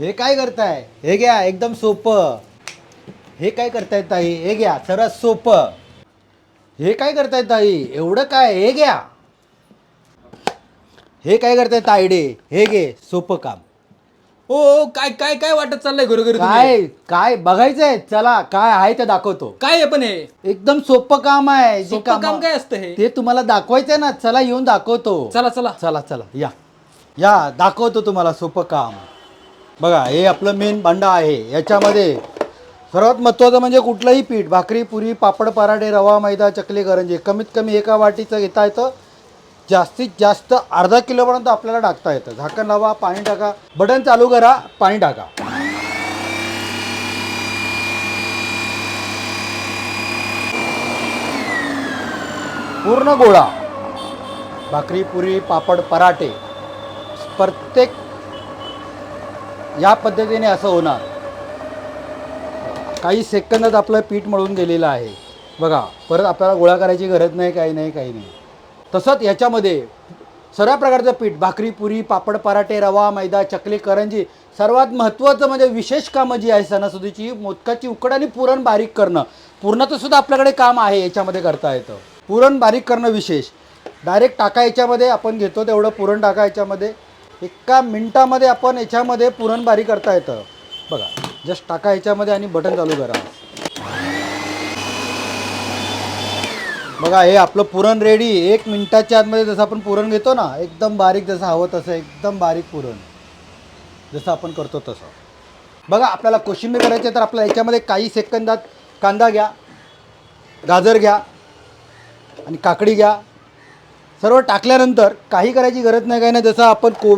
हे काय करताय? हे घ्या एकदम सोपं. हे काय करताय ताई? हे घ्या सरळ सोपं. हे काय करताय ताई? एवढं काय? हे घ्या. हे काय करताय तायडे हे घे सोपं काम. हो हो, काय काय काय वाटत चाललंय घरोघरी तुम्ही? काय काय बघायचंय? चला काय आहे ते दाखवतो. काय आहे पण हे? एकदम सोपं काम आहे. जे सोपं काम कामं- काय असतं हे? ते तुम्हाला दाखवायचंय ना चला येऊन दाखवतो. चला चला. चला चला या. या दाखवतो तुम्हाला सोपं काम. बघा हे आपलं मेन भांडं आहे. याच्यामध्ये सर्वात महत्त्वाचं म्हणजे कुठलंही पीठ भाकरी पुरी पापड पराठे रवा मैदा चकली करंजी कमीत कमी एका वाटीचं घेता येतं. जास्तीत जास्त अर्धा किलोपर्यंत आपल्याला टाकता येतं. झाकण लावा पाणी टाका. बटन चालू करा पाणी टाका. पूर्ण गोळा. भाकरी पुरी पापड पराठे. प्रत्येक या पद्धतीने असं होणार. काही सेकंदात आपलं पीठ मळून गेलेलं आहे. बघा परत आपल्याला गोळा करायची गरज नाही काही नाही काही नाही. तसंच याच्यामध्ये सर्व प्रकारचं पीठ भाकरी पुरी पापड पराठे रवा मैदा चकली करंजी सर्वात महत्त्वाचं म्हणजे विशेष कामं जी आहे सणासुदीची मोदकाची उकड आणि पुरण बारीक करणं. पुरणाचं सुद्धा आपल्याकडे काम आहे याच्यामध्ये करता येतं. पुरण बारीक करणं विशेष. डायरेक्ट टाका याच्यामध्ये आपण घेतो तेवढं पुरण टाका याच्यामध्ये. एका मिनटामध्ये आपण याच्यामध्ये पुरणबारी करता येतं. बघा जस्ट टाका याच्यामध्ये आणि बटन चालू करा. बघा हे आपलं पुरण रेडी एक मिनटाच्या आतमध्ये जसं आपण पुरण घेतो ना एकदम बारीक जसं हवं तसं एकदम बारीक पुरण. जसं आपण करतो तसं. बघा आपल्याला कोशिंबीर करायची आहे तर आपल्याला याच्यामध्ये काही सेकंदात कांदा घ्या गाजर घ्या आणि काकडी घ्या. सर्व टाकल्यानंतर काही करायची गरज नाही काही नाही. जसं आपण को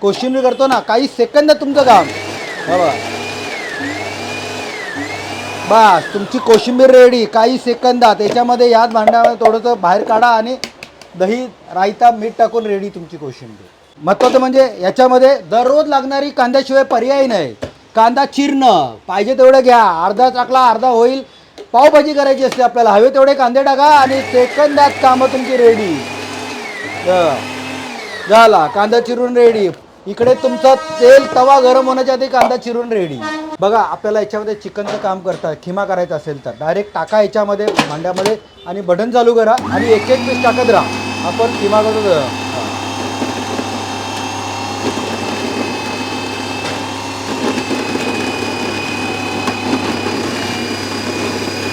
कोशिंबीर करतो ना काही सेकंदात तुमचं काम. बघा. बस तुमची कोशिंबीर रेडी काही सेकंदात याच्यामध्ये याच भांड्यामध्ये थोडंसं बाहेर काढा आणि दही रायता मीठ टाकून रेडी तुमची कोशिंबीर. महत्त्वाचं म्हणजे याच्यामध्ये दररोज लागणारी कांद्याशिवाय पर्याय नाही. कांदा चिरणं. पाहिजे तेवढं घ्या. अर्धा टाकला अर्धा होईल. पावभाजी करायची असते आपल्याला. हवे तेवढे कांदे टाका आणि सेकंदात कामं तुमची रेडी झाला कांदा चिरून रेडी इकडे तुमचा तेल तवा गरम होण्याच्या आधी कांदा चिरून रेडी बघा आपल्याला याच्यामध्ये चिकनचं काम करता खिमा करायचं असेल तर. डायरेक्ट टाका याच्यामध्ये भांड्यामध्ये आणि बटन चालू करा आणि एक एक पीस टाकत राहा. आपण खिमा करतो हा.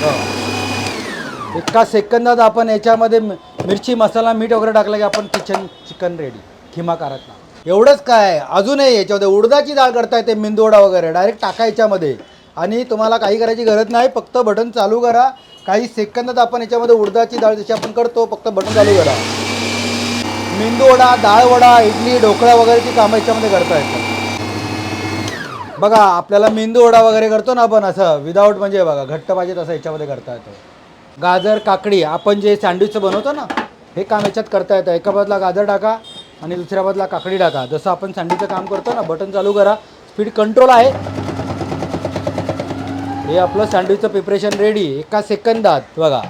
हो. एका सेकंदात आपण याच्यामध्ये मिरची मसाला मीठ वगैरे टाकलं की आपण किचन चिकन रेडी खिमा करत एवढंच काय अजूनही याच्यामध्ये उडदाची डाळ करता येते मेंदूवडा वगैरे डायरेक्ट टाका याच्यामध्ये. आणि तुम्हाला काही करायची गरज नाही फक्त बटन चालू करा. काही सेकंदात आपण याच्यामध्ये उडदाची डाळ जशी आपण करतो फक्त बटन चालू करा. मेंदूवडा डाळवडा इडली ढोकळा वगैरेची कामं याच्यामध्ये करता येतात. बघा आपल्याला मेंदूवडा वगैरे करतो ना आपण असं विदाऊट म्हणजे बघा घट्ट पाहिजे तसं याच्यामध्ये करता येतं. गाजर काकडी आपण जे सँडविचचं बनवतो ना हे काम याच्यात करता येतं. एका बाजूला गाजर टाका आणि दुसऱ्या बाजूला काकडी टाका. जसं आपण सँडविचचं काम करतो ना बटन चालू करा. स्पीड कंट्रोल आहे. हे आपलं सँडविचचं प्रिपरेशन रेडी. एका सेकंदात बघा.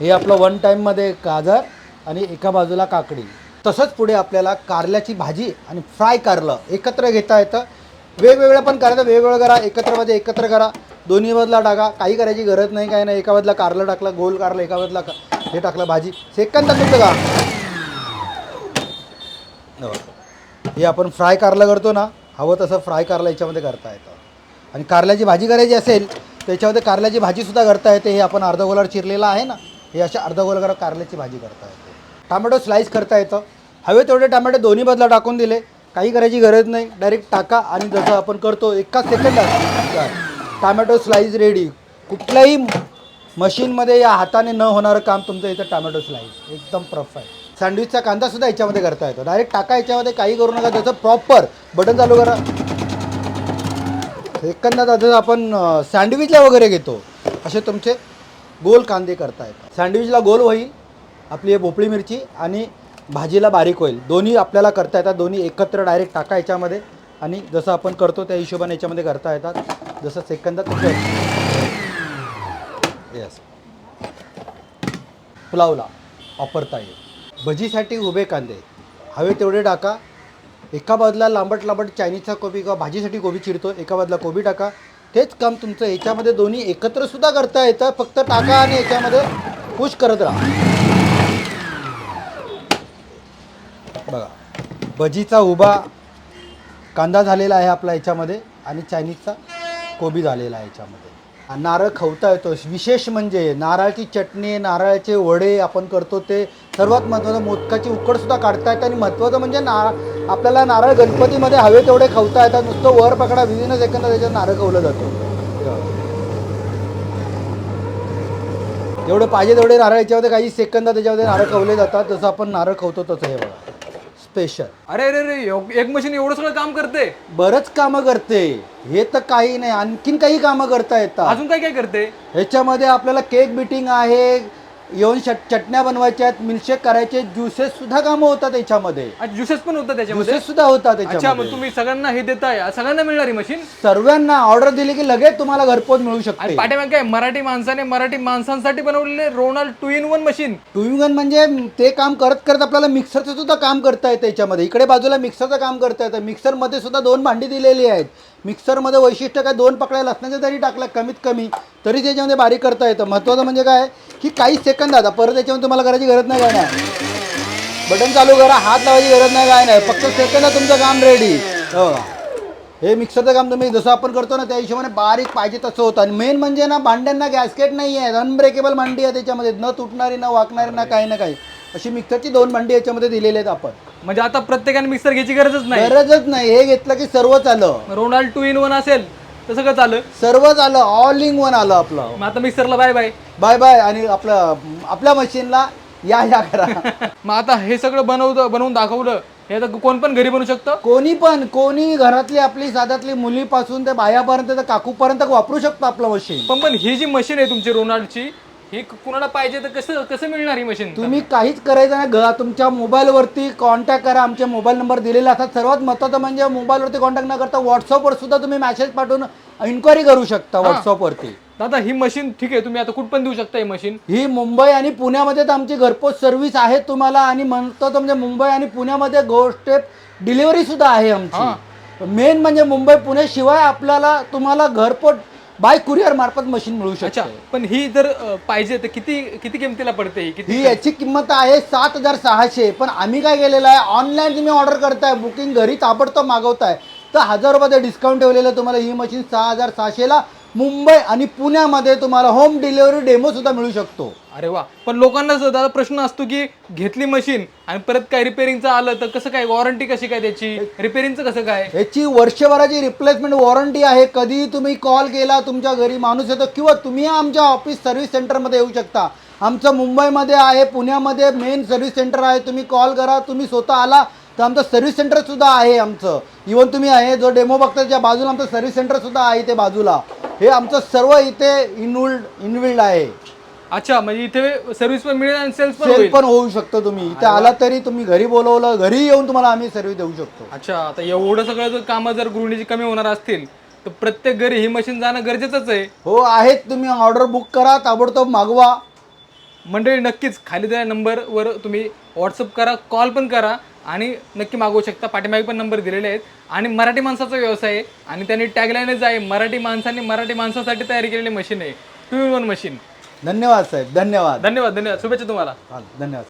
हे आपलं वन टाईममध्ये गाजर आणि एका बाजूला काकडी. तसंच पुढे आपल्याला कारल्याची भाजी आणि फ्राय कारलं एकत्र घेता येतं. वेगवेगळं पण करायचं वेगवेगळं करा एकत्रमध्ये एकत्र करा. दोन्ही बाजूला टाका. काही करायची गरज नाही काही नाही. एका बाजूला कारलं टाकलं गोल कारलं एका बाजूला का- हे टाकलं भाजी. सेकंद तुमचं का हे आपण फ्राय कारलं करतो ना हवं तसं फ्राय कारलं याच्यामध्ये करता येतं. आणि कारल्याची भाजी करायची असेल त्याच्यामध्ये कारल्याची भाजीसुद्धा करता येते. हे आपण अर्धा गोलावर चिरलेलं आहे ना हे अशा अर्धा गोलावर कारल्याची भाजी करता येते. टमॅटो स्लाईस करता येतं. हवे तेवढे टमॅटो दोन्ही बाजूला टाकून दिले. काही करायची गरज नाही. डायरेक्ट टाका आणि जसं आपण करतो एका सेकंदात टमॅटो स्लाईस रेडी. कुठल्याही मशीनमध्ये या हाताने न होणारं काम तुमचं इथं टॅमॅटो स्लाईस एकदम परफेक्ट सँडविचचा कांदासुद्धा याच्यामध्ये करता येतो. डायरेक्ट टाका याच्यामध्ये काही करू नका. त्याचं प्रॉपर बटन चालू करा. सेकंदात जसं आपण सँडविचला वगैरे घेतो असे तुमचे गोल कांदे करता येतात. सँडविचला गोल होईल आपली हे भोपळी मिरची आणि भाजीला बारीक होईल. दोन्ही आपल्याला करता येतात. दोन्ही एकत्र डायरेक्ट टाका याच्यामध्ये. आणि जसं आपण करतो त्या हिशोबाने याच्यामध्ये करता येतात. जसं सेकंदात येस पुलावला. वापरता येईल भजीसाठी उभे कांदे. हवे तेवढे टाका. एका बाजूला लांबट लांबट चायनीजचा कोबी किंवा भाजीसाठी कोबी चिरतो एका बाजूला कोबी टाका. तेच काम तुमचं याच्यामध्ये दोन्ही एकत्र सुद्धा करता येतं. फक्त टाका आणि याच्यामध्ये पुश करत राहा. बघा. भजीचा उभा कांदा झालेला आहे आपला याच्यामध्ये आणि चायनीजचा. कोबी झालेला आहे याच्यामध्ये. आणि नारळ खवता येतो. विशेष म्हणजे नारळाची चटणी नारळाचे वडे आपण करतो ते सर्वात महत्त्वाचं मोदकाची उकडसुद्धा काढता येतं. आणि महत्त्वाचं म्हणजे ना आपल्याला नारळ गणपतीमध्ये हवे तेवढे खवता येतात. नुसतं वर पकडा विविध सेकंदात त्याच्यात नारळ खवलं जातो. जेवढं पाहिजे तेवढे नारळ याच्यामध्ये काही सेकंद त्याच्यामध्ये नारळ खवले जातात. जसं आपण नारळ खवतो तसं हे बघा. स्पेशल अरे अरे अरे एव- एक मशीन एवढं सगळं काम करते. बरंच कामं करते. हे तर काही नाही आणखीन काही कामं करता येतात. अजून काय काय करते? ह्याच्यामध्ये आपल्याला केक बिटिंग आहे येऊन चट चटण्या बनवायच्या आहेत मिल्कशेक करायचे ज्युसेस सुद्धा कामं होतात याच्यामध्ये. ज्युसेस पण होतं त्याच्यामध्ये ज्युसेस सुद्धा होतात अच्छा मग त्याच्यामध्ये तुम्ही सगळ्यांना हे देताय सगळ्यांना मिळणार ही मशीन सर्वांना ऑर्डर दिली की लगेच तुम्हाला घरपोच मिळू आणि शकते पाठीमागे काय मराठी माणसाने मराठी माणसांसाठी बनवलेले Ronald two in one machine two in one म्हणजे ते काम करत करत आपल्याला मिक्सरचं सुद्धा काम करता येतं याच्यामध्ये. इकडे बाजूला मिक्सरचं काम करता येतं. मिक्सरमध्ये सुद्धा दोन भांडी दिलेली आहेत. मिक्सरमध्ये वैशिष्ट्य काय? दोन पकड्या लसणाच्या जरी टाकल्या कमीत कमी तरी त्याच्यामध्ये बारीक करता येतं. महत्त्वाचं म्हणजे काय? की काही सेकंद आता परत त्याच्यामध्ये तुम्हाला करायची गरज नाही काय नाही बटन चालू करा हात लावायची गरज नाही काय नाही. फक्त सेकंदात तुमचं काम रेडी हो. हे मिक्सरचं काम तुम्ही जसं आपण करतो ना त्या हिशोबाने बारीक पाहिजे तसं होतं. आणि मेन म्हणजे ना भांड्यांना गॅसकेट नाही आहे अनब्रेकेबल भांडी आहे त्याच्यामध्ये. न तुटणारी न वाकणारी ना काही ना काही. अशी मिक्सरची दोन भांडी याच्यामध्ये दिलेली आहेत आपण. म्हणजे आता प्रत्येकाने मिक्सर घ्यायची गरजच नाही. गरजच नाही. हे घेतलं की सर्वच आलं. रोनाल्ड टू इन वन असेल तर सगळं चालं सर्वच आलं. ऑल इन वन आलं आपलं. मग आता मिक्सरला बाय बाय बाय बाय आणि आपलं आपल्या मशीनला या या करा. मग आता हे सगळं बनवतं बनवून दाखवलं. हे आता कोण पण घरी बनवू शकतं? कोणी पण कोणी घरातली आपली साध्यातली मुलीपासून ते बायापर्यंत तर काकूपर्यंत वापरू शकतो आपलं मशीन पण पण ही जी मशीन आहे तुमची रोनाल्डची ही कुणाला पाहिजे तर कसं कसं मिळणार ही मशीन तुम्ही काहीच करायचं नाही घ तुमच्या मोबाईलवरती कॉन्टॅक्ट करा आमचे मोबाईल नंबर दिलेले असतात. सर्वात महत्त्वाचं म्हणजे मोबाईलवरती कॉन्टॅक्ट न करता व्हॉट्सअपवर सुद्धा तुम्ही मेसेज पाठवून इन्क्वायरी करू शकता व्हॉट्सअपवरती दादा ही मशीन ठीक आहे तुम्ही आता कुठ पण देऊ शकता ही मशीन ही मुंबई आणि पुण्यामध्ये तर आमची घरपोच सर्व्हिस आहे तुम्हाला आणि म्हणतो म्हणजे मुंबई आणि पुण्यामध्ये गो स्टेप डिलिव्हरी सुद्धा आहे आमची. मेन म्हणजे मुंबई पुणे शिवाय आपल्याला तुम्हाला घरपोच बाय कुरिअर मार्फत मशीन मिळू अच्छा शकते पण ही जर अं, पाहिजे तर किती किती किमतीला पडते ही? किती ही याची किंमत आहे सात हजार सहाशे. पण आम्ही काय केलेलं आहे ऑनलाईन तुम्ही ऑर्डर करताय बुकिंग घरी ताबडतोब मागवताय तर हजार रुपयाचं डिस्काउंट ठेवलेलं आहे तुम्हाला. ही मशीन सहा हजार सहाशेला मुंबई आणि पुण्यामध्ये तुम्हाला होम डिलिव्हरी डेमो सुद्धा मिळू शकतो. अरे वा. पण लोकांना दादा प्रश्न असतो की घेतली मशीन आणि परत काय रिपेअरिंगचं आलं तर कसं काय? वॉरंटी कशी काय त्याची? रिपेअरिंगचं कसं काय? याची वर्षभराची रिप्लेसमेंट वॉरंटी आहे. कधी तुम्ही कॉल केला तुमच्या घरी माणूस येतो किंवा तुम्ही आमच्या ऑफिस सर्व्हिस सेंटरमध्ये येऊ शकता. आमचं मुंबईमध्ये आहे पुण्यामध्ये मेन सर्व्हिस सेंटर आहे. तुम्ही कॉल करा तुम्ही स्वतः आला तर आमचं सर्व्हिस सेंटर सुद्धा आहे आमचं. इवन तुम्ही आहे जो डेमो बघता त्या बाजूला आमचं सर्व्हिस सेंटर सुद्धा आहे इथे बाजूला. हे आमचं सर्व इथे इनविल्ड इनविल्ड आहे. अच्छा म्हणजे इथे सर्व्हिस पण मिळेल आणि सेल्स पण सेल होईल. पण होऊ शकतो तुम्ही. इथे आला तरी तुम्ही घरी बोलवलं घरी येऊन तुम्हाला आम्ही सर्व्हिस देऊ शकतो. अच्छा आता एवढं सगळं जर कामं जर गृहिणीची कमी होणार असतील तर प्रत्येक घरी ही मशीन जाणं गरजेचंच आहे. हो आहेत तुम्ही. ऑर्डर बुक करा ताबडतोब मागवा. मंडळी नक्कीच खाली त्या नंबरवर तुम्ही व्हॉट्सअप करा कॉल पण करा आणि नक्की मागवू शकता. पाठीमागे पण नंबर दिलेले आहेत. आणि मराठी माणसाचा व्यवसाय आहे आणि त्यांनी टॅगलाईनच आहे मराठी माणसांनी मराठी माणसासाठी तयारी केलेली मशीन आहे. टू इन वन मशीन धन्यवाद साहेब धन्यवाद. धन्यवाद धन्यवाद. शुभेच्छा तुम्हाला. हा, धन्यवाद.